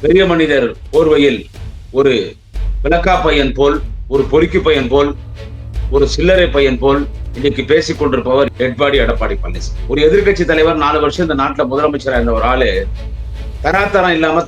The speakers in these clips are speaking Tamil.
பெரிய மனிதர் போர்வையில் ஒரு விளக்கா பையன் போல் ஒரு பொறுக்கி பையன் போல் ஒரு சில்லறை பையன் போல் இன்னைக்கு பேசிக் கொண்டிருப்பவர் எட்பாடி எடப்பாடி பழனிசாமி. ஒரு எதிர்க்கட்சி தலைவர் நாலு வருஷம் இந்த நாட்டுல முதலமைச்சராக இருந்த ஒரு ஆளு தராத்தரம் இல்லாம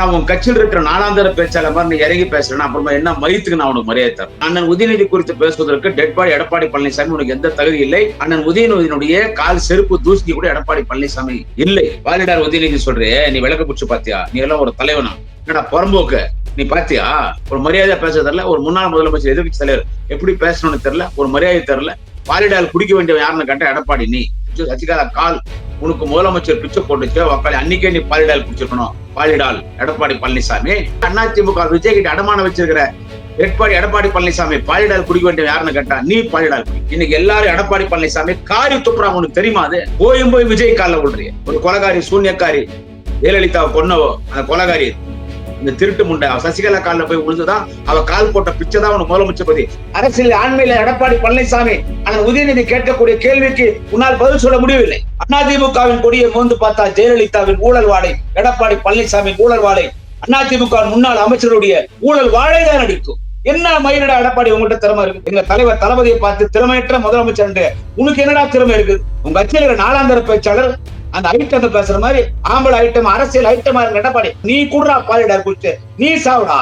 ஆனா உன் கட்சியில் இருக்கிற நாலாந்தர பேச்சாளர் மாதிரி நீ இறங்கி பேசுறேன்னா அப்புறமா என்ன மதித்துக்கு நான் உனக்கு மரியாதை தரேன்? அண்ணன் உதயநிதி குறித்து பேசுவதற்கு டெட்பாடி எடப்பாடி பழனிசாமி உனக்கு எந்த தகுதி இல்லை. அண்ணன் உதயநிதியினுடைய கால் செருப்பு தூசி கூட எடப்பாடி பழனிசாமி இல்லை. வாலிடார் உதயநிதி சொல்றே நீ விளக்க பிடிச்சு பாத்தியா? நீ எல்லாம் ஒரு தலைவனா? என்னடா புறம்போக்கு? நீ பாத்தியா? ஒரு மரியாதை பேச தெரியல. ஒரு முன்னாள் முதலமைச்சர் எதிர்கட்சி தலைவர் எப்படி பேசணும்னு தெரியல. ஒரு மரியாதை தெரியல. பாலிடால் குடிக்க வேண்டிய யாருன்னு கேட்டா எடப்பாடி நீ. சசிகலா கால் உனக்கு முதலமைச்சர் பிச்சை போட்டுச்சு உக்காளி அன்னைக்கே நீ பாலிடால் குடிச்சிருக்கணும். பாலிடால் எடப்பாடி பழனிசாமி. அதிமுக விஜய் கிட்ட அடமான வச்சிருக்கிற எடப்பாடி எடப்பாடி பழனிசாமி பாலிடால் குடிக்க வேண்டிய யாருன்னு கேட்டா நீ பாலிடால் குடி. இன்னைக்கு எல்லாரும் எடப்பாடி பழனிசாமி காரி துப்புறாங்க உனக்கு தெரியுமா அது? போயும் போய் விஜய் காலில் விடுறீங்க ஒரு கொலகாரி சூன்யக்காரி ஜெயலலிதாவை கொன்னவோ அந்த கொலகாரி இந்த திருட்டு முண்டை. அவ சசிகலா காலில் போய் விழுந்துதான் அவ கால் போட்ட பிச்சை தான் அவனுக்கு முதலமைச்சர் பதி அரசியல் ஆண்மையில எடப்பாடி பழனிசாமி அதன் உதயநிதி கேட்கக்கூடிய கேள்விக்கு உன்னால் பதில் சொல்ல முடியவில்லை. அதிமுகவின் கொடியை மோந்து பார்த்தா ஜெயலலிதாவின் ஊழல் வாடை எடப்பாடி பழனிசாமியின் ஊழல் வாடை. அதிமுக முன்னாள் அமைச்சருடைய ஊழல் வாழை தான் அடிக்கும். என்ன மயிலடா எடப்பாடி உங்கள்கிட்ட திறமை இருக்கு? எங்க தலைவர் தளபதியை பார்த்து திறமையற்ற முதலமைச்சர் உனக்கு என்னடா திறமை இருக்கு உங்க கட்சியில நாலாந்தர பேச்சாளர் அந்த ஐட்டம் பேசுற மாதிரி ஆம்பளை ஐட்டம் அரசியல் ஐட்டமா இருக்க எடப்பாடி நீ கூடுறா பாலிடா குடிச்சு நீ சாவுடா.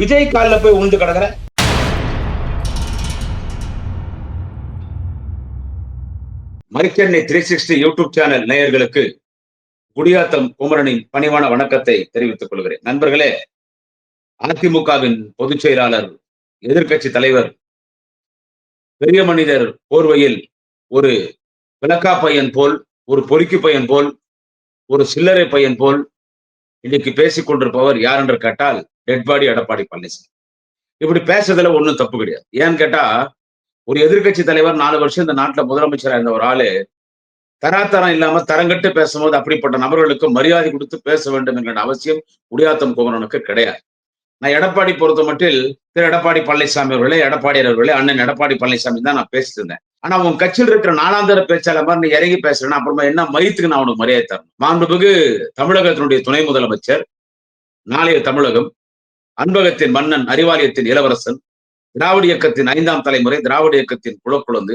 விஜய் காலில் போய் உழுந்து கிடக்குற. மரிச்சென்னை த்ரீ சிக்ஸ்டி யூடியூப் சேனல் நேயர்களுக்கு குடியாத்தம் குமரனின் பணிவான வணக்கத்தை தெரிவித்துக் கொள்கிறேன். நண்பர்களே அதிமுகவின் பொதுச் செயலாளர் எதிர்க்கட்சி தலைவர் பெரிய மனிதர் போர்வையில் ஒரு விளக்கா பையன் போல் ஒரு பொறுக்கி பையன் போல் ஒரு சில்லறை பையன் போல் இன்னைக்கு பேசிக் கொண்டிருப்பவர் யார் என்று கேட்டால் டெட்பாடி எடப்பாடி பழனிசாமி. இப்படி பேசுறதுல ஒண்ணும் தப்பு கிடையாது. ஏன்னு கேட்டா ஒரு எதிர்க்கட்சி தலைவர் நாலு வருஷம் இந்த நாட்டுல முதலமைச்சராக இருந்த ஒரு ஆளு தராத்தரம் இல்லாம தரங்கட்டு பேசும்போது அப்படிப்பட்ட நபர்களுக்கு மரியாதை கொடுத்து பேச வேண்டும் என்கிற அவசியம் குடியாத்தம் குமரனுக்கு கிடையாது. நான் எடப்பாடி பொறுத்த மட்டில் திரு எடப்பாடி பழனிசாமி அவர்களே எடப்பாடி அவர்களே அண்ணன் எடப்பாடி பழனிசாமி தான் நான் பேசிட்டு இருந்தேன். ஆனா உன் கட்சியில் இருக்கிற நாலாந்தர பேச்சாளர் மாதிரி நீ இறங்கி பேசுறேன்னா அப்புறமா என்ன மயித்துக்கு நான் உனக்கு மரியாதை தரணும்? மாண்புமிகு தமிழகத்தினுடைய துணை முதலமைச்சர் நாளைய தமிழகம் அன்பகத்தின் மன்னன் அறிவாலயத்தின் இளவரசன் திராவிட இயக்கத்தின் ஐந்தாம் தலைமுறை திராவிட இயக்கத்தின் குலக்குழந்து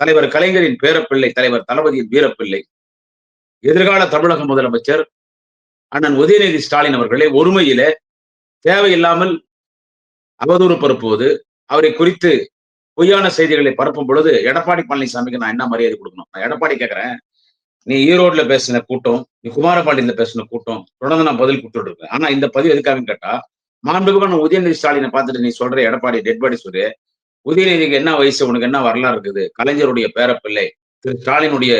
தலைவர் கலைஞரின் பேரப்பிள்ளை தலைவர் தளபதியின் வீரப்பிள்ளை எதிர்கால தமிழக முதலமைச்சர் அண்ணன் உதயநிதி ஸ்டாலின் அவர்களே ஒருமையிலே தேவையில்லாமல் அவதூறு பரப்புவது அவரை குறித்து பொய்யான செய்திகளை பரப்பும் பொழுது எடப்பாடி பழனிசாமிக்கு நான் என்ன மரியாதை கொடுக்கணும்? நான் எடப்பாடி கேட்கிறேன் நீ ஈரோட்ல பேசின கூட்டம் நீ குமாரபாண்டியில பேசின கூட்டம் தொடர்ந்து நான் பதில் கொடுத்துட்டு இருக்கேன். ஆனா இந்த பதிவு எதுக்காகன்னு கேட்டா மாண்புக்கு உதயநிதி ஸ்டாலினை பார்த்துட்டு நீ சொல்ற எடப்பாடி டெட்பாடி சொல்லு. உதயநிதிக்கு என்ன வயசு உனக்கு என்ன வரலாறு இருக்குது? கலைஞருடைய பேரப்பிள்ளை திரு ஸ்டாலினுடைய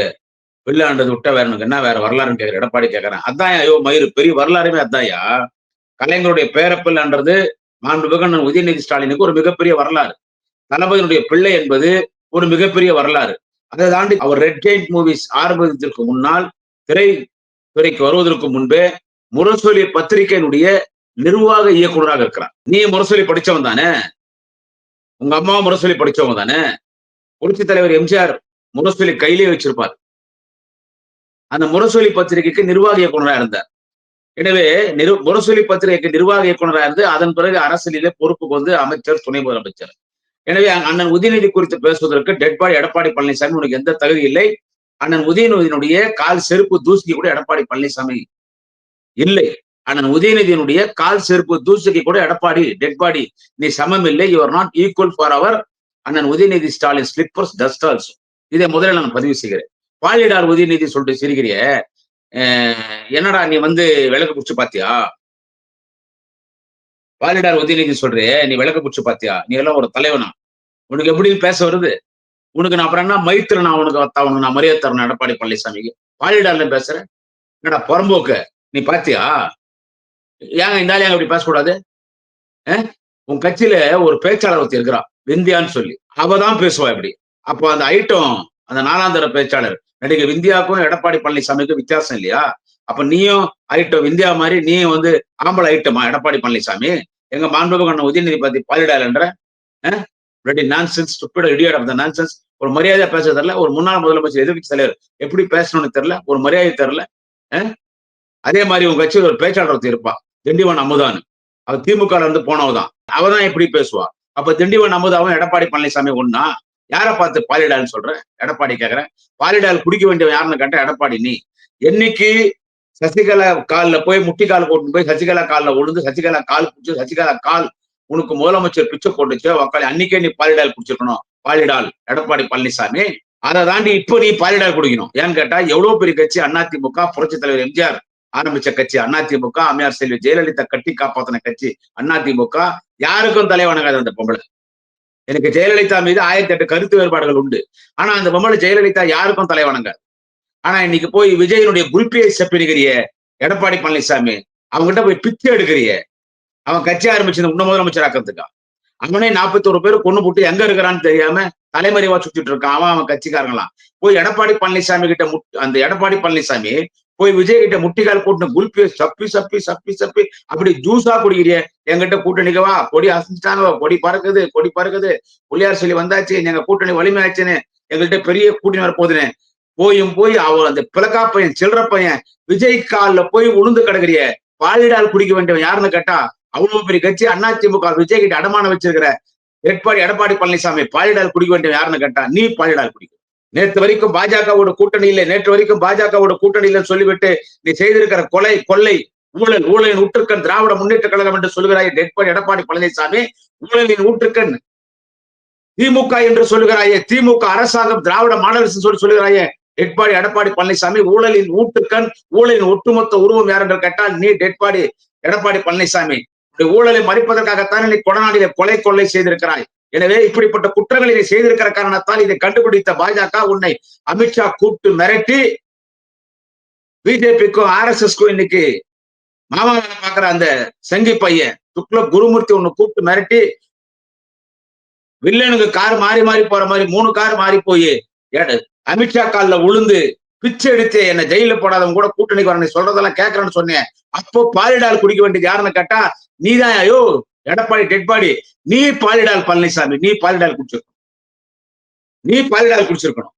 பிள்ளாண்டது விட்ட வேற உனக்கு என்ன வேற வரலாறுன்னு கேட்கிற எடப்பாடி கேட்கறேன் அதான் ஐயோ மயிறு. பெரிய வரலாறுமே அதாயா கலைஞருடைய பேரப்பிள்ளைன்றது மாண்புமிகு உதயநிதி ஸ்டாலினுக்கு ஒரு மிகப்பெரிய வரலாறு. தளபதியினுடைய பிள்ளை என்பது ஒரு மிகப்பெரிய வரலாறு. அதை தாண்டி அவர் ரெட் ஜெயிண்ட் மூவிஸ் ஆரம்பித்ததற்கு முன்னால் திரை துறைக்கு வருவதற்கு முன்பே முரசொலி பத்திரிகையினுடைய நிர்வாக இயக்குனராக இருக்கிறார். நீ முரசொலி படிச்சவன் தானே? உங்க அம்மா முரசொலி படிச்சவங்க தானே? புரட்சி தலைவர் எம்ஜிஆர் முரசொலி கையிலே வச்சிருப்பார். அந்த முரசொலி பத்திரிகைக்கு நிர்வாக இயக்குநராக இருந்தார். எனவே நிரு முரசொலி பத்திரிகைக்கு நிர்வாக இயக்குநராக இருந்து அதன் பிறகு அரசியலிலே பொறுப்புக்கு வந்து அமைச்சர் துணை முதலமைச்சர். எனவே அண்ணன் உதயநிதி குறித்து பேசுவதற்கு டெட்பாடி எடப்பாடி பழனிசாமி உனக்கு எந்த தகுதி இல்லை? அண்ணன் உதயநிதியினுடைய கால் செருப்பு தூசிக்கு கூட எடப்பாடி பழனிசாமி இல்லை. அண்ணன் உதயநிதியினுடைய கால் செருப்பு தூசிக்கு கூட எடப்பாடி டெட்பாடி நீ சமம் இல்லை. You are not equal for அவர் அண்ணன் Udhayanidhi Stalin slippers dust also இதை முதல்ல நான் பதிவு செய்கிறேன். பாலிடார் உதயநிதி சொல்லிட்டு சிரிக்கிறிய. என்னடா நீ வந்து விளக்கு பிடிச்சி பாத்தியா? பாலிடார் உதயநிதி சொல்றே நீ விளக்கு பிடிச்சி பாத்தியா? நீ எல்லாம் ஒரு தலைவனா? உனக்கு எப்படி பேச வருது? உனக்கு நான் அப்புறம் என்ன? மைத்திர நான் உனக்கு வத்தா உனக்கு நான் மரியாதை தரணும் எடப்பாடி பழனிசாமிக்கு பாலிடால பேசுறேன். என்னடா புறம்போக்க? நீ பாத்தியா? ஏங்க இந்த ஆளு ஏங்க இப்படி பேசக்கூடாது? உன் கட்சியில ஒரு பேச்சாளர் ஒருத்தி இருக்கிறா விந்தியான்னு சொல்லி. அவ தான் பேசுவா இப்படி. அப்போ அந்த ஐட்டம் அந்த நாலாந்தர பேச்சாளர் நடிகை விந்தியாவுக்கும் எடப்பாடி பழனிசாமிக்கும் வித்தியாசம் இல்லையா? அப்ப நீயும் ஐட்டம் விந்தியா மாதிரி நீயும் வந்து ஆம்பளை ஐட்டமா எடப்பாடி பழனிசாமி? எங்க மாண்புமிகு உதயநிதி பத்தி பாலிடால் என்ற ready nonsense stupid idiot of the nonsense ஒரு மரியாதை பேச தெரியல ஒரு முன்னாள் முதலமைச்சர் எதிர்கட்சி தலைவர் எப்படி பேசணும்னு தெரியல ஒரு மரியாதை தெரியல அதே மாதிரி உங்க கட்சியில் ஒரு பேச்சாளர் ஒருத்தர் இருப்பா திண்டிவன் அமுதானு. அவர் திமுக இருந்து போனவதான் அவதான் எப்படி பேசுவா? அப்ப திண்டிவன் அமுதாவும் எடப்பாடி பழனிசாமி ஒன்னா யாரை பார்த்து பாலிடான்னு சொல்ற? எடப்பாடி கேக்குறேன். பாலிடால் குடிக்க வேண்டிய யாருன்னு கேட்ட எடப்பாடி நீ. என்னைக்கு சசிகலா காலில் போய் முட்டி கால் போட்டு போய் சசிகலா காலில் விழுந்து சசிகலா கால் பிடிச்சி சசிகலா கால் உனக்கு முதலமைச்சர் பிச்சை போட்டுச்சு உக்காளி அன்னைக்கே நீ பாலிடால் குடிச்சிருக்கணும். பாலிடால் எடப்பாடி பழனிசாமி. அதை தாண்டி இப்போ நீ பாலிடால் குடிக்கணும். ஏன்னு கேட்டா எவ்வளவு பெரிய கட்சி? அதிமுக புரட்சி தலைவர் எம்ஜிஆர் ஆரம்பிச்ச கட்சி அதிமுக அம்மையார் செல்வி ஜெயலலிதா கட்டி காப்பாத்தின கட்சி அதிமுக. யாருக்கும் தலைவணங்காது அந்த பொம்பளை. எனக்கு ஜெயலலிதா மீது ஆயிரத்தி எட்டு கருத்து வேறுபாடுகள் உண்டு. ஆனா அந்த பொம்பளை ஜெயலலிதா யாருக்கும் தலைவணங்காது ஆனா இன்னைக்கு போய் விஜயனுடைய குறிப்பியை செப்பிடுகிறிய எடப்பாடி பழனிசாமி அவங்ககிட்ட போய் பிச்சை எடுக்கிறிய அவன் கட்சி ஆரம்பிச்சு உன்ன முதலமைச்சர் ஆக்கிறதுக்கா அவனே நாற்பத்தோரு பேர் கொண்டு போட்டு எங்க இருக்கிறான்னு தெரியாம தலைமறைவா சுத்திட்டு இருக்கான். அவன் அவன் கட்சிக்காரங்களாம். போய் எடப்பாடி பழனிசாமி கிட்ட முட் அந்த எடப்பாடி பழனிசாமி போய் விஜய் கிட்ட முட்டிக்கால் போட்டு குல்பி சப்பி சப்பி சப்பி சப்பி அப்படி ஜூஸா குடிக்கிறிய. எங்கிட்ட கூட்டணிக்கவா கொடி அசைஞ்சிட்டாங்க. கொடி பறக்குது. கொடி பறக்குது. புள்ளியார் சொல்லி வந்தாச்சு. எங்க கூட்டணி வலிமையாச்சுன்னு எங்கள்கிட்ட பெரிய கூட்டணி வர போயும் போய் அவன் அந்த பிளக்கா பையன் சில்லற பையன் விஜய் கால்ல போய் உளுந்து கிடக்குறிய. பாலிடால் குடிக்க வேண்டியவன் யாருன்னு கேட்டா அவ்வளவு பெரிய கட்சி அதிமுக விஜய் கிட்ட அடமான வச்சிருக்கிற எடப்பாடி எடப்பாடி பழனிசாமி பாலிடால் குடிக்க வேண்டிய யாருன்னு கேட்டா நீ பாலிடால் குடிக்க. நேற்று வரைக்கும் பாஜகவோட கூட்டணி இல்லை. நேற்று வரைக்கும் பாஜகவோட கூட்டணி இல்லைன்னு சொல்லிவிட்டு நீ செய்திருக்கிற கொலை கொள்ளை ஊழல் ஊழலின் ஊற்றுக்கண் திராவிட முன்னேற்ற கழகம் என்று சொல்கிறாய் எடப்பாடி எடப்பாடி பழனிசாமி ஊழலின் ஊற்றுக்கண். திமுக என்று சொல்லுகிறாயே திமுக அரசாங்கம் திராவிட மாடல் சொல்லி சொல்லுகிறாயே டெட்பாடி எடப்பாடி பழனிசாமி ஊழலின் ஊட்டுக்கண் ஊழலின் ஒட்டுமொத்த உருவம் யார் என்று கேட்டால் நீ டெட்பாடி எடப்பாடி பழனிசாமி. ஊழலை மறிப்பதற்காகத்தான் நீ கொடநாடியில கொலை கொள்ளை செய்திருக்கிறாய். எனவே இப்படிப்பட்ட குற்றங்களை நீ செய்திருக்கிற காரணத்தால் இதை கண்டுபிடித்த பாஜக உன்னை அமித்ஷா கூப்பிட்டு மிரட்டி பிஜேபிக்கும் ஆர் எஸ் எஸ்க்கும் இன்னைக்கு மாமா பாக்குற அந்த செங்கி பையன் துக்ல குருமூர்த்தி ஒண்ணு கூப்பிட்டு மிரட்டி வில்லனுக்கு கார் மாறி மாறி போற மாதிரி மூணு கார் மாறி போய் அமித்ஷா காலில் உளுந்து பிச்சை எடுத்து என்ன ஜெயில போடாதவங்க கூட கூட்டணிக்கு வரணும் சொல்றதெல்லாம் கேட்கறேன்னு சொன்னேன். அப்போ பாலிடால் குடிக்க வேண்டியது யாருன்னு கேட்டா நீதான் ஐயோ எடப்பாடி டெட்பாடி நீ பாலிடால் பழனிசாமி நீ பாலிடால் குடிச்சிருக்கணும். நீ பாலிடால் குடிச்சிருக்கணும்.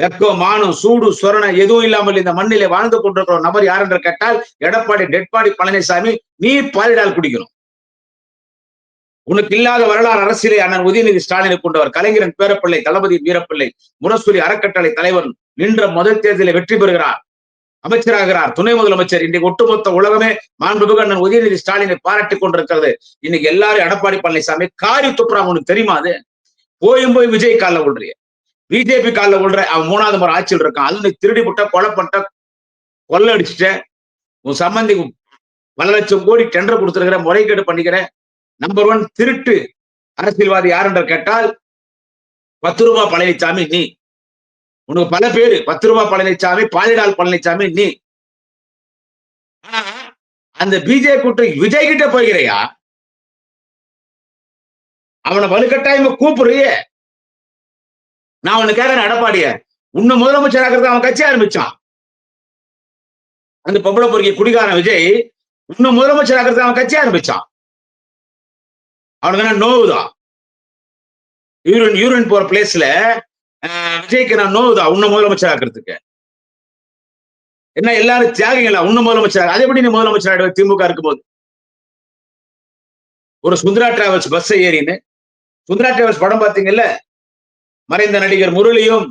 வெக்கோ மானம் சூடு சொரண எதுவும் இல்லாமல் இந்த மண்ணிலே வாழ்ந்து கொண்டிருக்கிற நபர் யார் என்று கேட்டால் எடப்பாடி டெட்பாடி பழனிசாமி நீ பாலிடால் குடிக்கணும். உனக்கு இல்லாத வரலாறு அரசியலை அண்ணன் உதயநிதி ஸ்டாலினை கொண்டவர் கலைஞரன் பேரப்பிள்ளை தளபதி வீரப்பிள்ளை முரசொலி அறக்கட்டளை தலைவர் நின்ற முதல் தேர்தலில் வெற்றி பெறுகிறார். அமைச்சராகிறார். துணை முதலமைச்சர். இன்றைக்கு ஒட்டுமொத்த உலகமே மாண்புமிகு அண்ணன் உதயநிதி ஸ்டாலினை பாராட்டி கொண்டிருக்கிறது. இன்னைக்கு எல்லாரும் எடப்பாடி பழனிசாமி காரி துப்புறாங்க. உனக்கு தெரியுமா அது? போயும் போய் விஜய் காலில் விடுறிய பிஜேபி காலில் விடுற அவன் மூணாவது முறை ஆட்சியில் இருக்கான். அது திருடி புட்ட கொலை பண்ணிட்ட கொள்ளை அடிச்சுட்ட உன் சம்பந்தி பல லட்சம் கோடி டெண்டர் கொடுத்துருக்கிற முறைகேடு பண்ணிக்கிறேன் நம்பர் ஒன் திருட்டு. அரசியல்வாதி யார் என்று கேட்டால் பத்து ரூபாய் பழனிசாமி நீ. உனக்கு பல பேரு பத்து ரூபாய் பழனிசாமி பாலிடால் பழனிசாமி நீ. அந்த பிஜேபி கூட்டு விஜய் கிட்ட போகிறையா அவனை வலுக்கட்டாயமா கூப்பிடுறியே. நான் உனக்கு கேட்கிறேன் எடப்பாடிய உன்னை முதலமைச்சர் ஆகிறது அவன் கட்சி ஆரம்பிச்சான். அந்த பொம்பளை பொறுக்கிய குடிகாரன் விஜய் உன்னை முதலமைச்சர் ஆகிறது அவன் கட்சி ஆரம்பிச்சான். அவனுக்கு நோவுதான் யூரின் யூரின் போற பிளேஸ்ல விஜய்க்கு நான் நோவுதான் உன்ன முதலமைச்சர் ஆக்குறதுக்கு என்ன எல்லாரும் தியாகிகளா? உன்ன முதலமைச்சர்? அது எப்படி நீ முதலமைச்சர் ஆயிடுவ திமுக இருக்கும்போது? ஒரு சுந்தரா டிராவல்ஸ் பஸ் ஏறின்னு. சுந்தரா டிராவல்ஸ் படம் பாத்தீங்கல்ல மறைந்த நடிகர் முரளியும்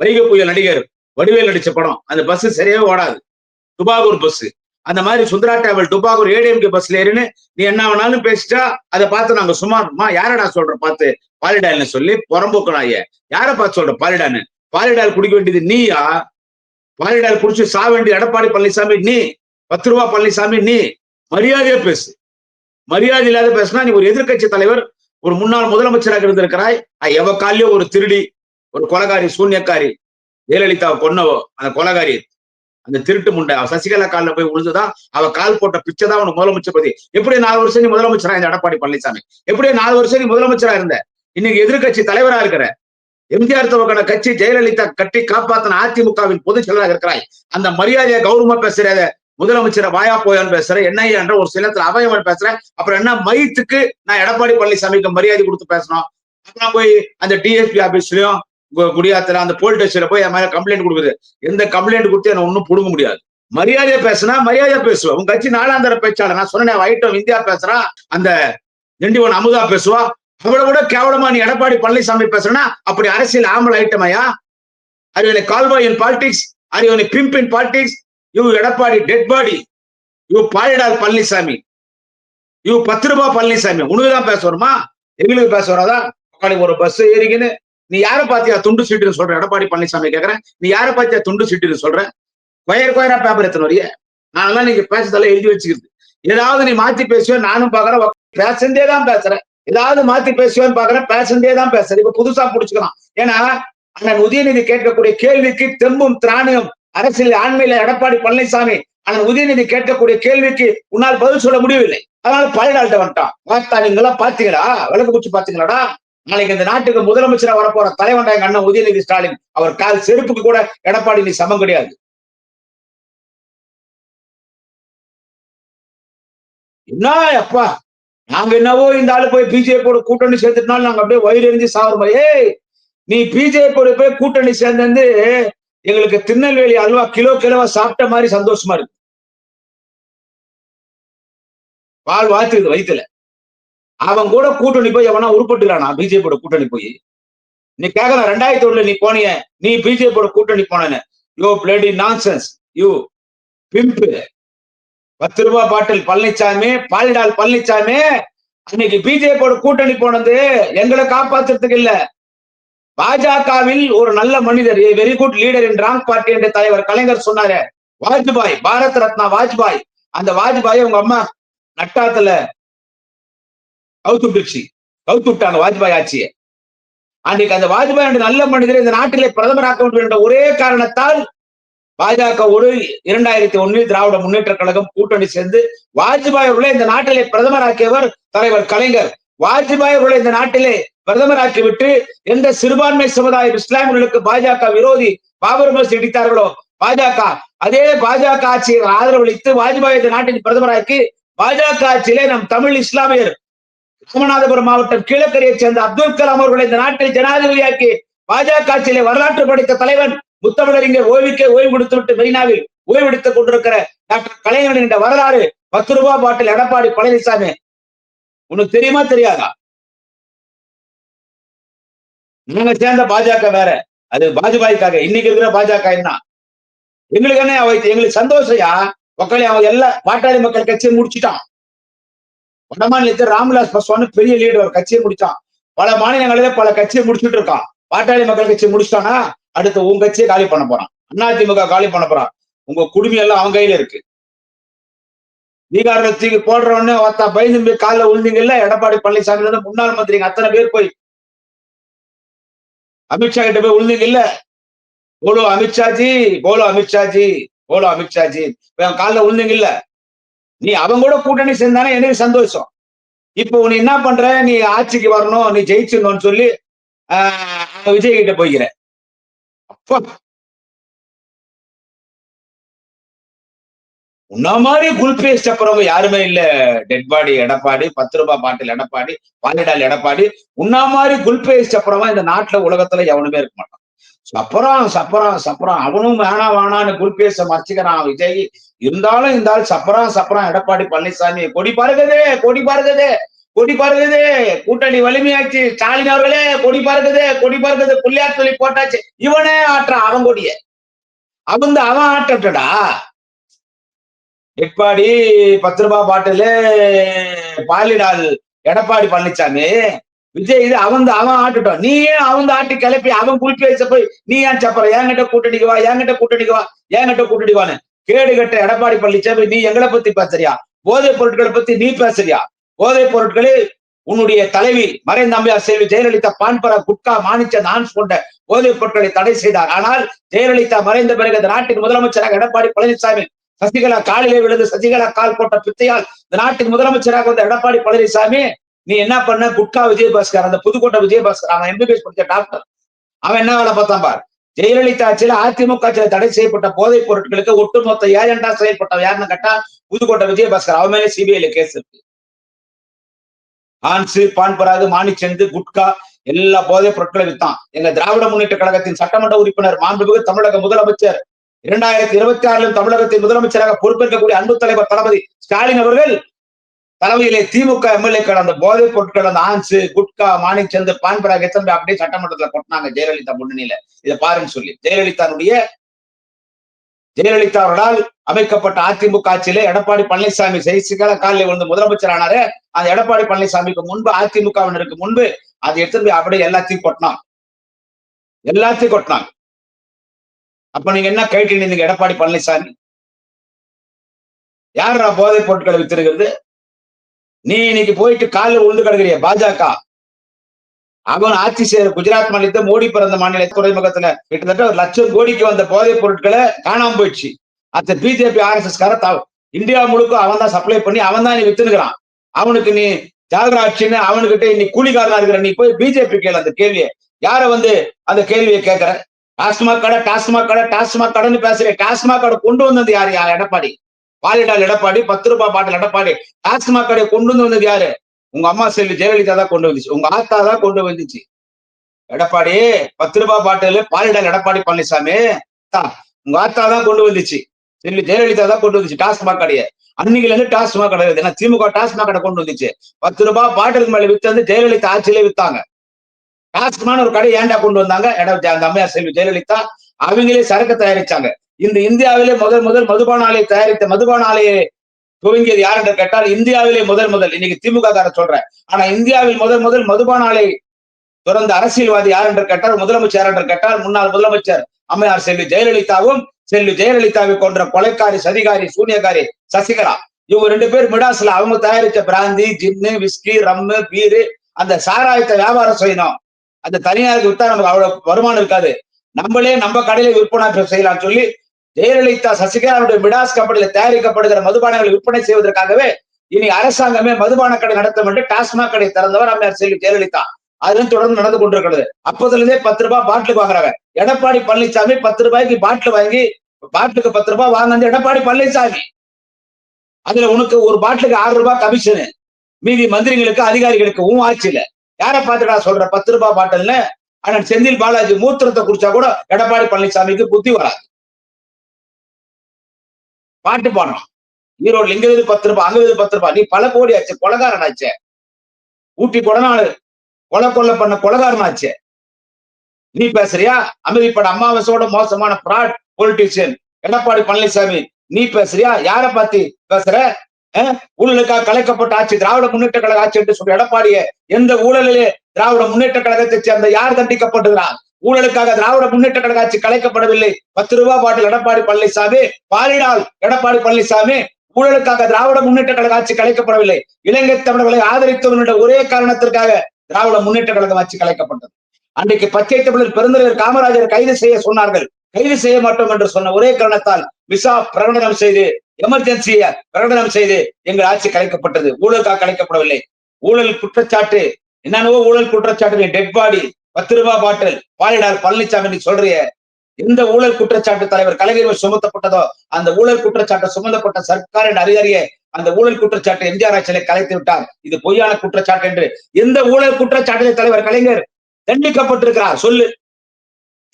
வைகை புயல் நடிகர் வடிவேல் நடிச்ச படம். அந்த பஸ் சரியாவே ஓடாது. துபாகூர் பஸ் அந்த மாதிரி சுந்தரா டிராவல் ஒரு ஏடிஎம்கே பஸ்ல ஏறின்னு நீ என்ன வேணாலும் பேசிட்டா அதை பார்த்து நாங்க சுமார்மா யாரடா சொல்ற பார்த்து. பாலிடால்னு சொல்லி புறம்போக்கணாய யாரை பார்த்து சொல்ற பாலிடான்னு பாலிடால் குடிக்க வேண்டியது நீயா? பாலிடால் குடிச்சு சா வேண்டிய எடப்பாடி பழனிசாமி நீ. பத்து ரூபா பழனிசாமி நீ. மரியாதையா பேசு. மரியாதை இல்லாத பேசினா நீ ஒரு எதிர்கட்சி தலைவர் ஒரு முன்னாள் முதலமைச்சராக இருந்திருக்கிறாய். எவ காலையோ ஒரு திருடி ஒரு கொலகாரி சூன்யக்காரி ஜெயலலிதா கொன்னவோ அந்த கொலகாரி அந்த திருட்டு முண்டை. அவ சசிகலா காலில் போய் விழுந்துதான் அவ கால் போட்ட பிச்சை தான் உனக்கு முதலமைச்சர் பதி எப்படி நாலு வருஷம் நீ முதலமைச்சரா இந்த எடப்பாடி பழனிசாமி? எப்படி நாலு வருஷம் நீ முதலமைச்சரா இருந்த? இன்னைக்கு எதிர்கட்சி தலைவரா இருக்கிற எம்ஜிஆர் தவக்கான கட்சி ஜெயலலிதா கட்டி காப்பாத்தின அதிமுகவின் பொதுச் செயலராக இருக்கிறாய். அந்த மரியாதையை கௌரவமா பேசுற முதலமைச்சரை வாயா போயான்னு பேசுற என்ன என்ற ஒரு சிலத்துல அவயவன் பேசுறேன் அப்புறம் என்ன மைத்துக்கு நான் எடப்பாடி பழனிசாமிக்கு மரியாதை கொடுத்து பேசணும்? அப்புறம் போய் அந்த டிஎஸ்பி ஆபீஸ்லயும் குடியாத்துல அந்த போலீஸ் ஸ்டேஷன்ல போய் என் மேல கம்ப்ளைண்ட் கொடுக்குது. எந்த கம்ப்ளைண்ட் கொடுத்து என்ன ஒன்றும் புடுங்க முடியாது. மரியாதையா பேசுனா மரியாதையா பேசுவா. உங்க கட்சி நாலாந்தர பேச்சாளர். நான் சொன்னேன் ஐட்டம் இந்தியா பேசுறான் அந்த திண்டிவன் அமுதா பேசுவா. அவளை கூட கேவலமா நீ எடப்பாடி பழனிசாமி பேசுறனா? அப்படி அரசியல் ஆம்பல் ஐட்டமையா அறிவனை கால்வாய் in politics அறிவனை pimp in politics you Edappadi dead body you Polydol Palaniswami. You பத்து ரூபாய் பழனிசாமி. உனக்குதான் பேச வருமா? எங்களுக்கு பேச வராதா? ஒரு பஸ் ஏறிக்கின்னு நீ யாரை பாத்தியா துண்டு சீட்டுன்னு சொல்ற? எடப்பாடி பழனிசாமி கேக்குறேன். நீ யாரை பாத்தியா துண்டு சீட்டுன்னு சொல்ற? கொயர் கொயரா பேப்பர் எத்தனை வரைய. நான்லாம் நீங்க பேசுறதெல்லாம் எழுதி வச்சுக்கிறது. ஏதாவது நீ மாத்தி பேசுவேன் நானும் பாக்குறேன் பேசந்தே தான் பேசுறேன். ஏதாவது மாத்தி பேசுவேன்னு பாக்குறேன் பேசந்தே தான் பேசுறேன். இப்ப புதுசா புடிச்சுக்கலாம். ஏன்னா அண்ணன் உதயநிதி கேட்கக்கூடிய கேள்விக்கு தெம்பும் திராணியும் அரசியல் ஆண்மையில எடப்பாடி பழனிசாமி அண்ணன் உதயநிதி கேட்கக்கூடிய கேள்விக்கு உன்னால் பதில் சொல்ல முடியவில்லை. அதனால பழைய வந்துட்டான். பார்த்தா நீங்க எல்லாம் பாத்தீங்களா விளக்கு குச்சி பாத்தீங்களாடா நாளைக்கு இந்த நாட்டுக்கு முதலமைச்சரா வரப்போற தலைவன் எங்க அண்ணன் உதயநிதி ஸ்டாலின். அவர் கால் செருப்புக்கு கூட எடப்பாடி நீ சமம் கிடையாது. என்ன அப்பா? நாங்க என்னவோ இந்த ஆளு போய் பிஜேபியோட கூட்டணி சேர்த்துட்டனால நாங்க அப்படியே வயிறு எரிஞ்சு சாகுறோம் ஏய் நீ பிஜேபியோட போய் கூட்டணி சேர்ந்து எங்களுக்கு திருநெல்வேலி அல்வா கிலோ கிலோவா சாப்பிட்ட மாதிரி சந்தோஷமா இருக்கு. பால் வாத்துக்குது வயிற்றுல அவன் கூட கூட்டணி போய் எவனா உருப்பட்டுக்கிறானா? பிஜேபியோட கூட்டணி போய். நீ கேட்கலாம் ரெண்டாயிரத்தி ஒண்ணுல நீ போனிய. நீ பிஜேபியோட கூட்டணி போனேன்னு. Yo bloody nonsense you pimp பத்து ரூபாய் பாட்டில் பழனிசாமி பாலிடால் பழனிசாமி அன்னைக்கு பிஜேபியோட கூட்டணி போனது எங்களை காப்பாத்துறதுக்கு இல்ல. பாஜகவில் ஒரு நல்ல மனிதர் very good leader in wrong party என்ற தலைவர் கலைஞர் சொன்னாரு. வாஜ்பாய் பாரத் ரத்னா வாஜ்பாய். அந்த வாஜ்பாய் உங்க அம்மா நட்டாத்துல. கவுத்துட்டுச்சு கவுத்துட்டாங்க வாஜ்பாய் ஆட்சியை. அன்றைக்கு அந்த வாஜ்பாய் என்ற நல்ல மனிதர் இந்த நாட்டிலே பிரதமராக்க வேண்டும் என்ற ஒரே காரணத்தால் பாஜகவோடு இரண்டாயிரத்தி ஒன்னில் திராவிட முன்னேற்ற கழகம் கூட்டணி சேர்ந்து வாஜ்பாய் அவர்களை இந்த நாட்டிலே பிரதமராக்கியவர் தலைவர் கலைஞர். வாஜ்பாய் அவர்களை இந்த நாட்டிலே பிரதமராக்கி விட்டு எந்த சிறுபான்மை சமுதாய இஸ்லாமியர்களுக்கு பாஜக விரோதி பாபர் மசூதி இடித்தார்களோ பாஜக அதே பாஜக ஆட்சியை ஆதரவளித்து வாஜ்பாய் இந்த நாட்டின் பிரதமராக்கி பாஜக ஆட்சியிலே நம் தமிழ் இஸ்லாமியர் ராமநாதபுரம் மாவட்டம் கீழக்கரையை சேர்ந்த அப்துல் கலாம் அவர்களை இந்த நாட்டில் ஜனாதிபதியாக்கி பாஜக ஆட்சியிலே வரலாற்று படைத்த தலைவன் முத்தமிழறிஞர் ஓய்வுக்கே ஓய்வு கொடுத்து விட்டு மெரினாவில் ஓய்வெடுத்துக் கொண்டிருக்கிற டாக்டர் கலைஞர் என்ற வரலாறு பத்து ரூபாய் பாட்டில் எடப்பாடி பழனிசாமி. உனக்கு தெரியுமா தெரியாதா? நாங்க சேர்ந்த பாஜக வேற. அது வாஜ்பாய்க்காக. இன்னைக்கு இருக்கிற பாஜக என்ன? எங்களுக்கு என்ன வைத்து? எங்களுக்கு சந்தோஷயா மக்களே அவன் எல்லா பாட்டாளி மக்கள் கட்சியை முடிச்சுட்டான். வட மாநிலத்தில் ராம்விலாஸ் பாஸ்வான் பெரிய லீடர் கட்சியை முடிச்சான். பல மாநிலங்களிலே பல கட்சியை முடிச்சுட்டு இருக்கான். பாட்டாளி மக்கள் கட்சியை முடிச்சிட்டானா அடுத்து உன் கட்சியை காலி பண்ண போறான். அதிமுக காலி பண்ண போறான். உங்க குடுமி எல்லாம் அவங்க கையில இருக்கு. பீகார்ல தூக்கி போடுறவொடனே ஒருத்தா பயந்து போய் காலில் விழுந்தீங்கல்ல எடப்பாடி பழனிசாமி முன்னாள் மந்திரிங்க அத்தனை பேர் போய். அமித்ஷா கிட்ட போய் விழுந்தீங்க இல்ல போலோ அமித்ஷாஜி போலோ அமித்ஷாஜி போலோ அமித்ஷாஜி. காலில் விழுந்தீங்க இல்லை நீ அவங்க கூட கூட்டணி சேர்ந்தானே எனக்கு சந்தோஷம். இப்போ நீ என்ன பண்ற? நீ ஆட்சிக்கு வரணும் நீ ஜெயிச்சிடணும்னு சொல்லி ஆஹ் விஜய் கிட்ட போய்கிற அப்பா. உன்ன மாதிரி குல்பேஸ் அப்புறவங்க யாருமே இல்ல. டெட் பாடி எடப்பாடி பத்து ரூபாய் பாட்டில் எடப்பாடி பாலிடால் எடப்பாடி. உன்ன மாதிரி குல்பேஸ் அப்புறமா இந்த நாட்டுல உலகத்துல எவனுமே இருக்க மாட்டான். சப்பரம் சப்பரம் சப்பரம் அவனும் வேணா வேணான்னு பேச மறச்சிக்கிறான் விஜய் இருந்தாலும் இந்த ஆள் சப்பரம் சப்பரம் எடப்பாடி பழனிசாமி கொடி பறக்குதே கொடி பறகுதே கொடி பறகுது கூட்டணி வலிமையாச்சு. ஸ்டாலின் அவர்களே கொடி பறக்குது கொடி பறக்குது. புள்ளியார் சொல்லி போட்டாச்சு. இவனே ஆட்டுறான் அவன் கொடிய. அவன் அவன் ஆட்டட்டடா. எட்பாடி பத்து ரூபாய் பாட்டிலு பாலிடால் எடப்பாடி பழனிசாமி. விஜய் இது அவன் அவன் ஆட்டுட்டான். நீ ஏன் அவன் ஆட்டி கிளப்பி அவன் குளிப்பி வச்ச போய் நீ ஏன் சப்பற என்கிட்ட கூட்டணிக்கு வா என்கிட்ட கூட்டணிக்கு வா என்கிட்ட கூட்டணிக்கு கேடு கட்ட எடப்பாடி பழனிசாமி நீ எங்களை பத்தி பேசுறியா? போதைப் பொருட்களை பத்தி நீ பேசுறியா? போதைப் பொருட்களே உன்னுடைய தலைவி மறைந்த அம்மையார் செல்வி ஜெயலலிதா பான்பரா குட்கா மாணிச்ச நான் போன்ற போதைப் பொருட்களை தடை செய்தார். ஆனால் ஜெயலலிதா மறைந்த பிறகு இந்த நாட்டின் முதலமைச்சராக எடப்பாடி பழனிசாமி சசிகலா காலிலே விழுந்து சசிகலா கால் போட்ட பித்தையால் இந்த நாட்டின் முதலமைச்சராக வந்த எடப்பாடி பழனிசாமி நீ என்ன பண்ண? குட்கா விஜயபாஸ்கர் அந்த புதுக்கோட்டை விஜயபாஸ்கர் அவன் எம்பிபிஎஸ் படிச்ச டாக்டர் அவன் என்ன வேலை பார்த்தான் பார்? ஜெயலலிதா ஆட்சியில் அதிமுக ஆட்சியில் தடை செய்யப்பட்ட போதைப் பொருட்களுக்கு ஒட்டுமொத்த ஏஜெண்டா செயல்பட்டவன் யாருன்னு கேட்டா புதுக்கோட்டை விஜயபாஸ்கர். அவன் மேலே சிபிஐல கேஸ் இருக்கு. ஆன்சு பான்பராது மாணிச்சந்து குட்கா எல்லா போதைப் பொருட்களை வித்தான். எங்க திராவிட முன்னேற்ற கழகத்தின் சட்டமன்ற உறுப்பினர் மாண்புமிகு தமிழக முதலமைச்சர். இரண்டாயிரத்தி இருபத்தி ஆறிலும் தமிழகத்தின் முதலமைச்சராக பொறுப்பேற்கக்கூடிய அன்பு தலைவர் தளபதி ஸ்டாலின் அவர்கள் தலைமையிலே திமுக எம்எல்ஏக்கள் அந்த போதைப் பொருட்கள் அந்த ஆன்சு குட்கா மாணிக் சந்து பான்பராக் எத்தனை அப்படியே சட்டமன்றத்துல கொட்டினாங்க ஜெயலலிதா முன்னணியில. இதை பாருன்னு சொல்லி. ஜெயலலிதாவுடைய ஜெயலலிதா அவர்களால் அமைக்கப்பட்ட அதிமுக ஆட்சியிலே எடப்பாடி பழனிசாமி செய்திக்கால காலையில் வந்து முதலமைச்சர் ஆனாரு. அந்த எடப்பாடி பழனிசாமிக்கு முன்பு அதிமுகவினருக்கு முன்பு அதை எடுத்து போய் அப்படியே எல்லாத்தையும் கொட்டினான். எல்லாத்தையும் கொட்டினாங்க அப்ப நீங்க என்ன கேட்டு நீங்க எடப்பாடி பழனிசாமி? யாரா போதைப் பொருட்களை வித்திருக்கிறது? நீ இன்னைக்கு போயிட்டு காலில் உழுந்து கிடக்குறிய பாஜக. அவன் ஆட்சி செய்யற குஜராத் மாநிலத்தை மோடி பிறந்த மாநில துறைமுகத்துல கிட்டத்தட்ட ஒரு லட்சம் கோடிக்கு வந்த போதைப் பொருட்களை காணாம போயிடுச்சு. அந்த பிஜேபி ஆர் எஸ் எஸ் கார இந்தியா முழுக்க அவன் தான் சப்ளை பண்ணி அவன் தான் நீ வித்துனுக்கிறான் அவனுக்கு நீ தியாகராட்சின்னு அவனுக்கிட்ட நீ கூலிக்காரனா இருக்கிற நீ போய் பிஜேபி கேளு அந்த கேள்வியை. யார வந்து அந்த கேள்வியை கேட்கிற? டாஸ்மாக் கடை டாஸ்மாக் கடை டாஸ்மாக் கடைன்னு பேசுறேன் டாஸ்மாக் கடை கொண்டு வந்தது யாரு? யார்? எடப்பாடி. பாலிடால் எடப்பாடி பத்து ரூபாய் பாட்டில் எடப்பாடி டாஸ்மாக் கடையை கொண்டு வந்து வந்தது யாரு? உங்க அம்மா செல்வி ஜெயலலிதா தான் கொண்டு வந்துச்சு. உங்க ஆத்தா தான் கொண்டு வந்துச்சு. எடப்பாடி பத்து ரூபாய் பாட்டில் பாலிடால் எடப்பாடி பழனிசாமி. உங்க ஆத்தா தான் கொண்டு வந்துச்சு. செல்வி ஜெயலலிதா தான் கொண்டு வந்துச்சு டாஸ்மாக் கடையை. அன்னைக்குல இருந்து டாஸ்மாக் கடை ஏன்னா திமுக டாஸ்மாக் கடை கொண்டு வந்துச்சு. பத்து ரூபாய் பாட்டிலுக்கு மேல வித்து வந்து ஜெயலலிதா ஆட்சியிலே வித்தாங்க. டாஸ்மான ஒரு கடை ஏண்டா கொண்டு வந்தாங்க? அந்த அம்மையார் செல்வி ஜெயலலிதா அவங்களே சரக்கு தயாரிச்சாங்க. இந்த இந்தியாவிலே முதல் முதல் மதுபான ஆலையை தயாரித்த மதுபான ஆலையை துவங்கியது யார் என்று கேட்டால் இந்தியாவிலே முதல் முதல். இன்னைக்கு திமுக கார சொல்றேன் ஆனா இந்தியாவில் முதல் முதல் மதுபான ஆலை தொடர்ந்த அரசியல்வாதி யார் என்று கேட்டால் முதலமைச்சர் என்று கேட்டால் முன்னாள் முதலமைச்சர் அம்மையார் செல்வி ஜெயலலிதாவும் செல்வி ஜெயலலிதாவை கொன்ற கொலைக்காரி சதிகாரி சூனியகாரி சசிகலா. இவங்க ரெண்டு பேர் மிடாஸ்ல அவங்க தயாரித்த brandy gin whisky rum beer அந்த சாராயத்தை வியாபாரம் செய்யணும். அந்த தனியாருக்கு வித்தா நமக்கு அவ்வளவு வருமானம் இருக்காது. நம்மளே நம்ம கடையில விற்பனை செய்யலாம்னு சொல்லி ஜெயலலிதா சசிகலாவுடைய மிடாஸ் கம்பெனியில தயாரிக்கப்படுகிற மதுபானங்களை விற்பனை செய்வதற்காகவே இனி அரசாங்கமே மதுபான கடை நடத்தும் என்று டாஸ்மாக் கடை திறந்தவர் அம்மையார் செல்வி ஜெயலலிதா. அதுவும் தொடர்ந்து நடந்து கொண்டிருக்கிறது. அப்பதுல இருந்தே பத்து ரூபாய் பாட்டிலுக்கு வாங்குறாங்க எடப்பாடி பழனிசாமி பத்து ரூபாய்க்கு பாட்டில் வாங்கி பாட்டிலுக்கு பத்து ரூபாய் வாங்க எடப்பாடி பழனிசாமி. அதுல உனக்கு ஒரு பாட்டிலுக்கு ஆறு ரூபாய் கமிஷனு மீதி மந்திரிகளுக்கு அதிகாரிகளுக்கு உன் ஆட்சியில யாரை பார்த்துடா சொல்ற? பத்து ரூபாய் பாட்டில்னு? ஆனா செந்தில் பாலாஜி மூத்திரத்தை குடிச்சா கூட எடப்பாடி பழனிசாமிக்கு புத்தி வராது. பாட்டு பாடுறான் ஈரோடு இங்க இருந்து பத்து ரூபாய் அங்க பத்து ரூபாய் நீ பல கோடி ஆச்சு கொலகாரன் ஆச்சு. ஊட்டி கொடநாடு கொலை கொள்ள பண்ண கொலகாரன் ஆச்சு. நீ பேசுறியா? அமெரிப்பட அம்மாவசோட மோசமான பிராட் பொலிட்டீஷியன் எடப்பாடி பழனிசாமி நீ பேசுறியா? யார பார்த்து பேசுற? ஊழலுக்காக கலைக்கப்பட்ட ஆட்சி திராவிட முன்னேற்ற கழக ஆட்சி என்று சொல்ற எடப்பாடிய எந்த ஊழலிலே திராவிட முன்னேற்ற கழகத்தை சேர்ந்த யார் தண்டிக்கப்படுகிறார் ஊழலுக்காக திராவிட முன்னேற்ற கழக ஆட்சி கலைக்கப்படவில்லை. பத்து ரூபாய் பாட்டில் எடப்பாடி பழனிசாமி பாலினால் எடப்பாடி பழனிசாமி ஊழலுக்காக திராவிட முன்னேற்ற கழக ஆட்சி கலைக்கப்படவில்லை. இலங்கை தமிழர்களை ஆதரித்தவனுடைய ஒரே காரணத்திற்காக திராவிட முன்னேற்ற கழகம் ஆட்சி கலைக்கப்பட்டது. அன்றைக்கு பச்சை தமிழர் பெருந்தலைவர் காமராஜர் கைது செய்ய சொன்னார்கள். கைது செய்ய மாட்டோம் என்று சொன்ன ஒரே காரணத்தால் விசா பிரகடனம் செய்து எமர்ஜென்சிய பிரகடனம் செய்து எங்கள் ஆட்சி கலைக்கப்பட்டது. ஊழலுக்காக கலைக்கப்படவில்லை. ஊழல் குற்றச்சாட்டு என்னென்னவோ ஊழல் குற்றச்சாட்டு டெட் பாடி பத்து ரூபாய் பாட்டில் பாலிடார் பழனிசாமி சொல்றிய. எந்த ஊழல் குற்றச்சாட்டு தலைவர் கலைஞர் சுமத்தப்பட்டதோ அந்த ஊழல் குற்றச்சாட்டு சுமந்தப்பட்ட சர்க்காரின் அதிகாரிய அந்த ஊழல் குற்றச்சாட்டு எம்ஜிஆர் ஆட்சியை கலைத்து விட்டார். இது பொய்யான குற்றச்சாட்டு என்று. எந்த ஊழல் குற்றச்சாட்டிலே தலைவர் கலைஞர் தண்டிக்கப்பட்டிருக்கிறார்? சொல்லு.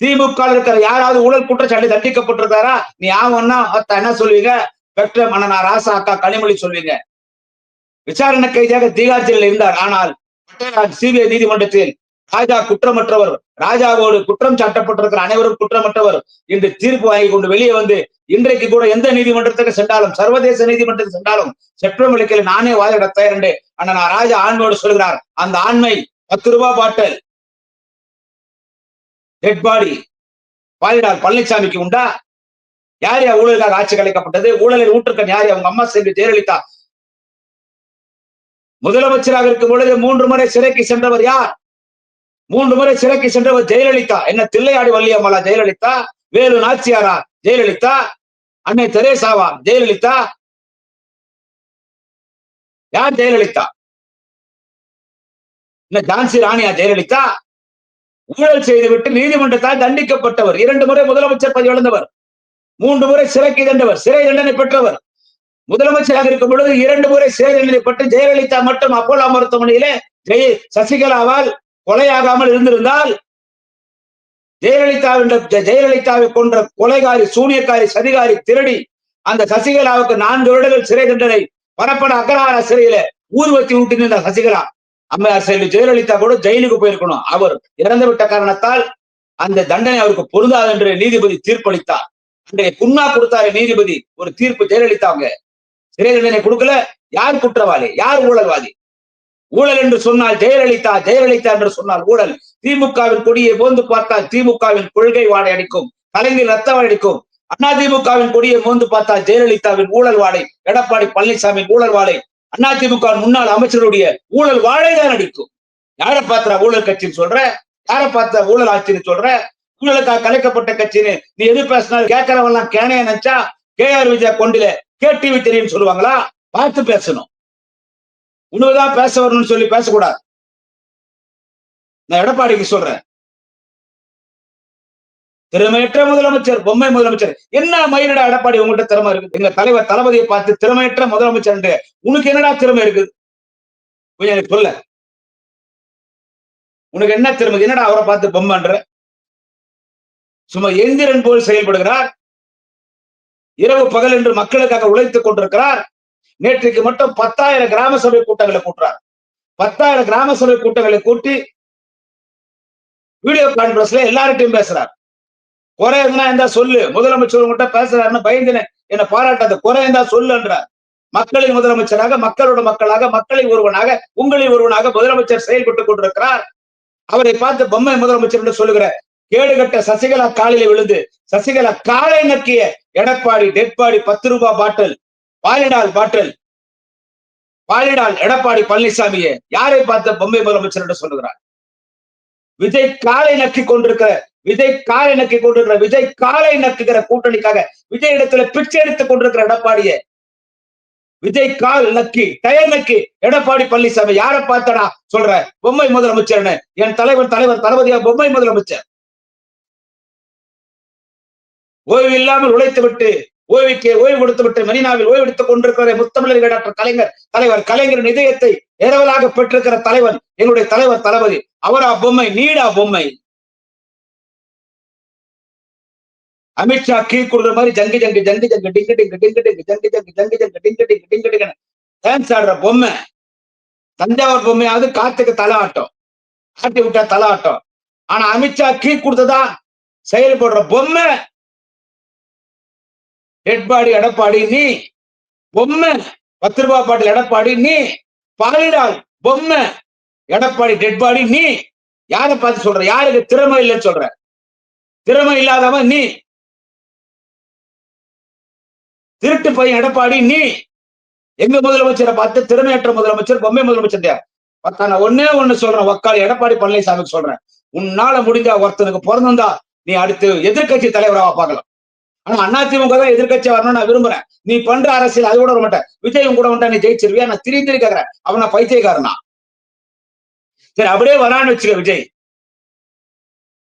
திமுக இருக்கிற யாராவது ஊழல் குற்றச்சாட்டு தண்டிக்கப்பட்டிருக்காரா நீ ஆவன்னா என்ன சொல்லுவீங்க பெற்ற மன்னனா ராசா அக்கா கனிமொழி சொல்வீங்க. விசாரணை கைதியாக திகார் ஜெயிலில் இருந்தார். ஆனால் சிபிஐ நீதிமன்றத்தில் ராஜா குற்றமற்றவர் ராஜாவோடு குற்றம் சாட்டப்பட்டிருக்கிற அனைவரும் குற்றமற்றவர். என்று தீர்ப்பு வாங்கி கொண்டு வெளியே வந்து இன்றைக்கு கூட எந்த நீதிமன்றத்துக்கு சென்றாலும் சர்வதேச நீதிமன்றத்துக்கு சென்றாலும் செற்றமளிக்கல நானே வாதிட தயார் என்று அண்ணன் ராஜா ஆண்மையோடு சொல்கிறார் அந்த ஆண்மை பத்து ரூபாய் பாட்டல் டெட் பாடி வாதிடார் பழனிசாமிக்கு உண்டா? யார் யார் ஊழலுக்காக ஆட்சி கலைக்கப்பட்டது? ஊழலில் ஊற்றுக்கண் யார் அவங்க அம்மா செல்வி ஜெயலலிதா. முதலமைச்சராக இருக்கும் பொழுது மூன்று முறை சிறைக்கு சென்றவர் யார்? மூன்று முறை சிறைக்கு சென்றவர் ஜெயலலிதா. என்ன தில்லையாடி வள்ளியம்மாளா? ஜெயலலிதா? வேலு நாச்சியாரா? ஜெயலலிதா? அன்னை தெரேசாவா? ஜெயலலிதா? யார் ஜெயலலிதா? என்ன ஜான்சி ராணியா ஜெயலலிதா? ஊழல் செய்துவிட்டு நீதிமன்றத்தால் தண்டிக்கப்பட்டவர். இரண்டு முறை முதலமைச்சர் பதவி இழந்தவர். மூன்று முறை சிறைக்கு சென்றவர். சிறை தண்டனை பெற்றவர். முதலமைச்சராக இருக்கும் பொழுது இரண்டு முறை சிறை தண்டனை பெற்று ஜெயலலிதா மட்டும் அப்போலா மருத்துவமனையிலே ஜெய சசிகலாவால் கொலையாகாமல் இருந்திருந்தால் ஜெயலலிதாவின் ஜெயலலிதாவை கொன்ற கொலைகாரி சூனியக்காரி சதிகாரி திருடி அந்த சசிகலாவுக்கு நான்கு வருடங்கள் சிறை தண்டனை பரப்பட அக்ரஹார சிறையில ஊர்வத்தி விட்டு நின்ற சசிகலா. அம்மையார் செல்வி ஜெயலலிதா கூட ஜெயிலுக்கு போயிருக்கணும். அவர் இறந்து விட்ட காரணத்தால் அந்த தண்டனை அவருக்கு பொருந்தாது என்று நீதிபதி தீர்ப்பளித்தார். அன்றைய குன்னா கொடுத்தாரு நீதிபதி. ஒரு தீர்ப்பு ஜெயலலிதா அவங்க சிறை தண்டனை கொடுக்கல. யார் குற்றவாளி? யார் ஊழல்வாதி? ஊழல் என்று சொன்னால் ஜெயலலிதா ஜெயலலிதா என்று சொன்னால் ஊழல். திமுகவின் கொடியை மோந்து பார்த்தால் திமுகவின் கொள்கை வாடை அடிக்கும் கலைஞர் ரத்த வாடை அடிக்கும். அண்ணா திமுகவின் கொடியை மோந்து பார்த்தால் ஜெயலலிதாவின் ஊழல் வாடை எடப்பாடி பழனிசாமி ஊழல் வாடை. அண்ணா முன்னாள் அமைச்சருடைய ஊழல் வாழை தான் அடிக்கும். யாரை பார்த்தா ஊழல் கட்சின்னு சொல்ற? யாரை பார்த்த ஊழல் ஆட்சின்னு சொல்ற? ஊழலுக்காக கலைக்கப்பட்ட கட்சின்னு நீ எது பேசினாலும் கேட்கறவெல்லாம் கேனைய நினைச்சா கே ஆர் விஜயா கொண்டில கே டிவி தெரியும் சொல்லுவாங்களா? பார்த்து பேசணும். உணவுதான் பேச வரணும்னு சொல்லி பேசக்கூடாது. நான் எடப்பாடிக்கு சொல்றேன். திறமையற்ற முதலமைச்சர் பொம்மை முதலமைச்சர். என்ன மயிரிடா எடப்பாடி உங்கள்கிட்ட திறமை இருக்கு எங்க தலைவர் தளபதியை பார்த்து திறமையற்ற முதலமைச்சர் உனக்கு என்னடா திறமை இருக்குது? கொஞ்சம் எனக்கு சொல்ல. உனக்கு என்ன திறமை? என்னடா அவரை பார்த்து பொம்மைன்ற? சும்மா எந்திரன் போல் செயல்படுகிறார். இரவு பகல் என்று மக்களுக்காக உழைத்துக் கொண்டிருக்கிறார். நேற்றைக்கு மட்டும் பத்தாயிரம் கிராம சபை கூட்டங்களை கூட்டுறார் பத்தாயிரம் கிராம சபை கூட்டங்களை கூட்டி வீடியோ கான்பரன்ஸ்ல எல்லார்கிட்டையும் பேசுறாரு. குறை இருந்தா இருந்தா சொல்லு. முதலமைச்சர் உங்ககிட்ட பேசுறாருன்னு பயந்து என்ன பாராட்டாத. குறை இருந்தா சொல்லுன்றார். மக்களின் முதலமைச்சராக மக்களோட மக்களாக மக்களின் ஒருவனாக உங்களின் ஒருவனாக முதலமைச்சர் செயல்பட்டுக் கொண்டிருக்கிறார். அவரை பார்த்து பொம்மை முதலமைச்சர் என்று சொல்லுகிற கேடுகட்ட சசிகலா காலில விழுந்து சசிகலா காலை நக்கிய எடப்பாடி டெட்பாடி பத்து ரூபாய் பாட்டில் பாலிடால் பாட்டல். பாலிடால் எடப்பாடி பழனிசாமியை யாரை பார்த்த பொம்மை முதலமைச்சர் என்று சொல்லுகிறார்? விஜய் காலை நக்கி கொண்டிருக்கிற விஜய் காலை நக்கி கொண்டிருக்கிற விஜய் காலை நக்குகிற கூட்டணிக்காக விஜய் இடத்துல பிச்சை எடுத்துக் கொண்டிருக்கிற எடப்பாடியை. விஜய் கால் நக்கி டயர் நக்கி எடப்பாடி பழனிசாமி யாரை பார்த்தடா சொல்ற பொம்மை முதலமைச்சர் என் தலைவர் தலைவர் தளபதியா பொம்மை முதலமைச்சர்? ஓய்வு இல்லாமல் உழைத்து விட்டு ஓய்வுக்கு ஓய்வு கொடுத்துவிட்டு மெரினாவில் ஓய்வு எடுத்துக் கொண்டிருக்கிற முத்தமிழர் டாக்டர் கலைஞர் தலைவர் கலைஞரின் இதயத்தை இரவலாக பெற்றிருக்கிற தலைவன் எங்களுடைய தலைவர் தளபதி. அவரா பொம்மை? நீடா பொம்மை. அமித்ஷா கீ கொடுக்குற மாதிரி ஜங்கு ஜங்கு ஜங்கு ஜங்கு டிங்கு டிங்கு டிங்கு டிங்கு ஜங்கு ஜங்கு ஜங்கு ஜங்கு டிங்கு டிங்கு டிங்கு டிங்கு டான்ஸ் ஆடுற பொம்மை. தஞ்சாவூர் பொம்மையாவது காத்துக்கு தலை ஆட்டம். ஆட்டி விட்டா தலை ஆட்டம். ஆனா அமித்ஷா கீ கொடுத்ததா? செயல்படுற பொம்மை. எட்பாடி எடப்பாடி நீ. பொம்மை பத்து ரூபாய் பாட்டில் எடப்பாடி நீ. பாலிடால் பொம்மை. எடப்பாடி டெட்பாடி நீ. யாரை பார்த்து சொல்ற? யாருக்கு? திறமை இல்லைன்னு சொல்ற. திறமை இல்லாதவன் நீ. திருட்டு பையன் எடப்பாடி நீ. எங்க முதலமைச்சரை பார்த்து திறமையற்ற முதலமைச்சர் பொம்மை முதலமைச்சர் பார்த்தா ஒன்னே ஒண்ணு சொல்றேன் ஒக்கால் எடப்பாடி பழனிசாமி சொல்றேன். உன்னால முடிஞ்சா ஒருத்தனுக்கு பிறந்திருந்தா நீ அடுத்து எதிர்கட்சி தலைவராக பார்க்கலாம். ஆனா அதிமுக தான் எதிர்கட்சி வரணும்னு நான் விரும்புறேன். நீ பண்ற அரசியல் அது கூட வர மாட்டேன். விஜயும் கூட வந்தா நீ ஜெயிச்சிருவியா? நான் திரி திரி கேக்குறேன். அவனை பைத்தியக்காரனா? சரி அப்படியே வரான்னு வச்சுக்க விஜய்.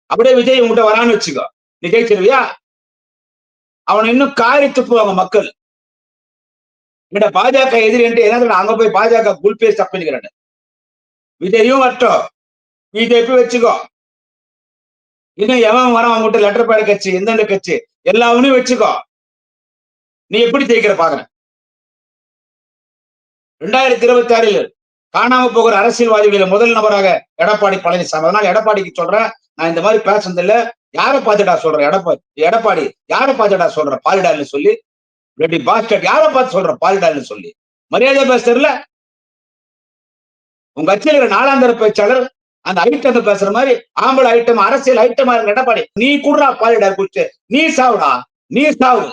அப்படியே விஜய் உங்ககிட்ட வரான்னு வச்சுக்கோ. நீ ஜெயிச்சிருவியா? அவனை இன்னும் காரி துப்புவாங்க மக்கள். என்கிட்ட பாஜக எதிரி என்று என்ன அங்க போய் பாஜக குல்பேஸ் தப்பிக்கிறேன் விஜயும் வரட்டும். பிஜேபி வச்சுக்கோ. இன்னும் எவன் வரான்? அவங்ககிட்ட லெட்டர் பேட் கட்சி எந்தெந்த கட்சி? எல்லாவனையும் வச்சுக்கோ. நீ எப்படி ஜெயிக்கிற பாக்குறேன். ரெண்டாயிரத்தி இருபத்தி ஆறில் காணாம போகிற அரசியல்வாதிகளில் முதல் நபராக எடப்பாடி பழனிசாமி. அதனால எடப்பாடிக்கு சொல்றேன் நான் இந்த மாதிரி பேசுனது இல்ல யாரை பார்த்துடா சொல்றேன் எடப்பாடி எடப்பாடி யாரை பார்த்துடா சொல்ற? பாலிடால்னு சொல்லி ரெடி பாஸ்டர் யாரை பார்த்து சொல்ற? பாலிடான்னு சொல்லி. மரியாதை பேச தெரியல? உங்க கட்சியில் நாலாந்தர பேச்சாளர் அந்த ஐட்டம் பேசுற மாதிரி ஆம்பளை ஐட்டம் அரசியல் ஐட்டமா இருக்கிற எடப்பாடி நீ குடுறா பாலிடா குடிச்சு நீ சாவுடா நீ சாவு.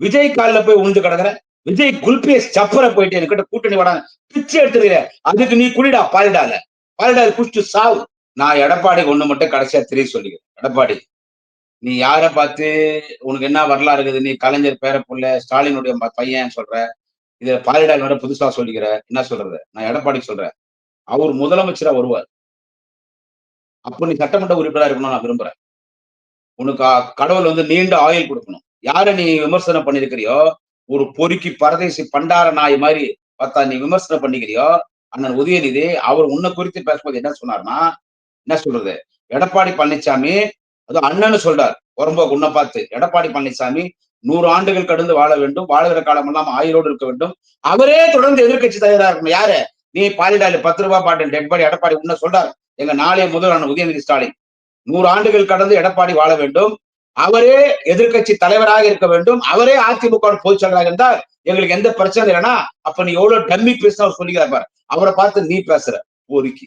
விஜய் காலில் போய் உழுந்து கிடக்குற. விஜய் குல்பிய சப்பர போயிட்டு என்கிட்ட கூட்டணி வராங்க பிச்சை எடுத்துருக்கிற அதுக்கு நீ குடிடா பாலிடால. பாலிடா குடிச்சு சாவு. நான் எடப்பாடி ஒண்ணு மட்டும் கடைசியா தெரிய சொல்லிக்கிறேன். எடப்பாடி நீ யார பார்த்து உனக்கு என்ன வரலாறு இருக்குது? நீ கலைஞர் பேரப்புள்ள ஸ்டாலினுடைய பையன் சொல்ற. இதுல பாலிடால் புதுசா சொல்லிக்கிற. என்ன சொல்றது? நான் எடப்பாடி சொல்றேன். அவர் முதலமைச்சரா வருவார். அப்போ நீ சட்டமன்ற உறுப்பினரா இருக்கணும்னு நான் விரும்புறேன். உனக்கு கடவுள் வந்து நீண்ட ஆயுள் கொடுக்கணும். யாரை நீ விமர்சனம் பண்ணிருக்கிறியோ ஒரு பொறுக்கி பரதேசி பண்டார நாய் மாதிரி பார்த்தா நீ விமர்சனம் பண்ணிக்கிறியோ அண்ணன் உதயநிதி அவர் உன்னை குறித்து பேசும்போது என்ன சொன்னார்னா என்ன சொல்றது? எடப்பாடி பழனிசாமி அது அண்ணன்னு சொல்றார் உரம்ப உன்னை பார்த்து. எடப்பாடி பழனிசாமி நூறு ஆண்டுகள் கடந்து வாழ வேண்டும் வாழ்கிற காலம் எல்லாம் ஆயுரோடு இருக்க வேண்டும். அவரே தொடர்ந்து எதிர்க்கட்சி தலைவராக இருக்கணும். யாரு? நீ பாலிடாலு பத்து ரூபாய் பாட்டில் டெட்பாடி எடப்பாடி உன்ன சொல்றார். எங்க நாளைய முதல்வர் உதயநிதி ஸ்டாலின். நூறு ஆண்டுகள் கடந்து எடப்பாடி வாழ வேண்டும். அவரே எதிர்க்கட்சி தலைவராக இருக்க வேண்டும். அவரே அதிமுக பொதுச் செயலராக இருந்தால் எங்களுக்கு எந்த பிரச்சனை இல்லைன்னா அப்ப நீ எவ்வளவு டம்மி பேசினா சொல்லிக்கிறார் பாரு. அவரை பார்த்து நீ பேசுற. போரிக்கு